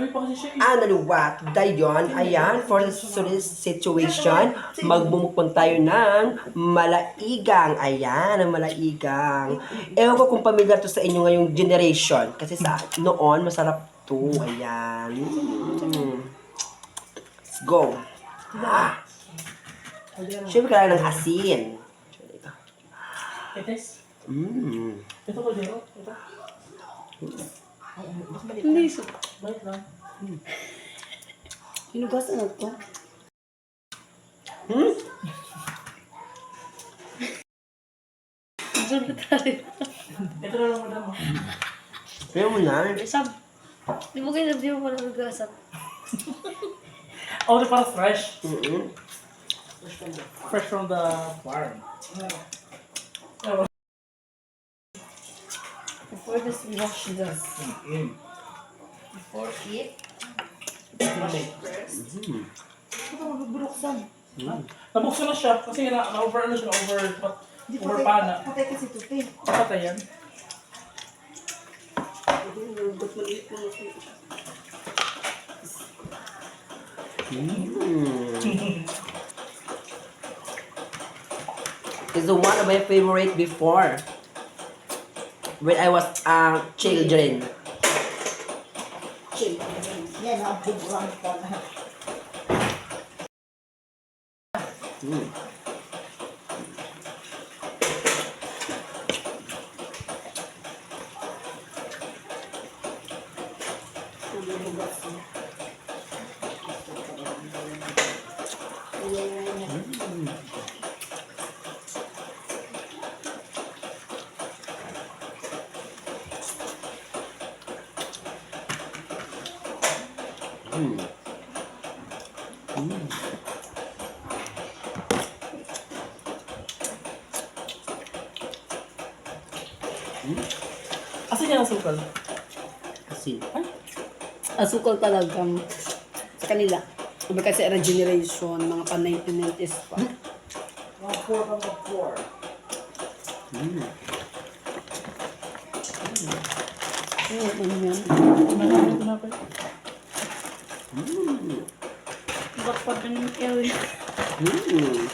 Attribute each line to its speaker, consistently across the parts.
Speaker 1: Nakalimit pa kasi siya eh.
Speaker 2: Analuwat. Dayon, ayan, for this situation, magbumukpon tayo ng malaigang. Ayan, ang malaigang. Ewan ko kung pamilyar to sa inyo ngayong generation. Kasi sa noon, masarap to. Ayan. Mm. Let's go. Ah. Siyempre, kailangan ng asin.
Speaker 1: Etes.
Speaker 2: Mm.
Speaker 1: Ito ko, Jero. Ito.
Speaker 3: Hindi.
Speaker 1: Bait lang.
Speaker 3: Hinugasan na to.
Speaker 2: Hmm?
Speaker 3: Diyan na tayo.
Speaker 1: Ito na lang, madam. oh.
Speaker 2: Kaya mo na.
Speaker 3: Sab. Di mo kayo di mo pala hinugasan.
Speaker 1: Oh, ito para fresh.
Speaker 2: Mm-mm.
Speaker 1: Fresh from the farm.
Speaker 3: Before this, we wash this.
Speaker 1: Mm.
Speaker 3: Before it,
Speaker 2: Mm.
Speaker 3: ito magbubuksan.
Speaker 1: Nabuksan na siya kasi na, na-over ano siya, na-over,
Speaker 4: Di
Speaker 1: over
Speaker 4: patay,
Speaker 1: pana.
Speaker 4: patay kasi ito, te.
Speaker 1: Patay yan.
Speaker 2: Mm. It's the one of my favorite before. When I was uh, children.
Speaker 4: Chill. Yan, ang buburan ka na.
Speaker 2: Mm. Mm. Mm.
Speaker 1: Asan yan ang sukal?
Speaker 2: Asin.
Speaker 3: Asukal talaga um, sa kanila. Iba kasi era generation, mga pa 1990s pa.
Speaker 4: Mga four from the four.
Speaker 2: Mm.
Speaker 3: Ano ano yan?
Speaker 1: Tinapay, tinapay.
Speaker 2: Mm.
Speaker 3: Ba't pa ganun kayo eh?
Speaker 2: Mm.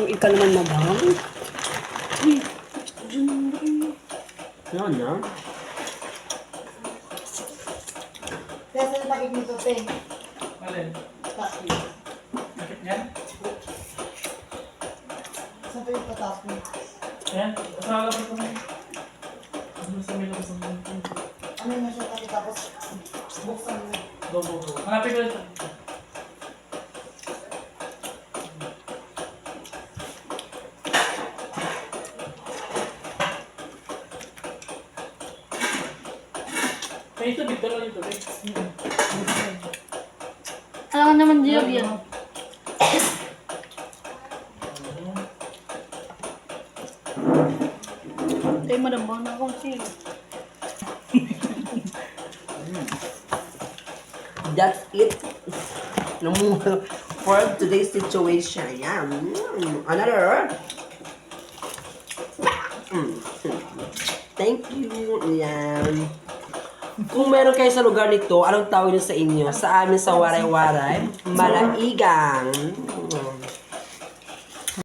Speaker 3: Yung ikaw naman madam.
Speaker 2: Yan na.
Speaker 4: Kaya sa takip nito, te.
Speaker 1: Alin?
Speaker 4: Takip.
Speaker 1: Nakit niyan?
Speaker 4: Saan pa yung patas mo?
Speaker 1: Ayan. Sa labas ko na. Ano sa may labas ng
Speaker 4: Ano yung takip tapos buksan mo.
Speaker 1: Go, go, go. Hanapin ko ito. May ito, dito lang ito. eh.
Speaker 3: Alam ka naman Diog yan. Ay, madam, bang na akong siya.
Speaker 2: That's it. For today's situation. Yeah. Mm. Another. Mm. Thank you. Yan. Kung meron kayo sa lugar nito, anong tawag nyo sa inyo? Sa amin sa Waray-Waray, malaigang.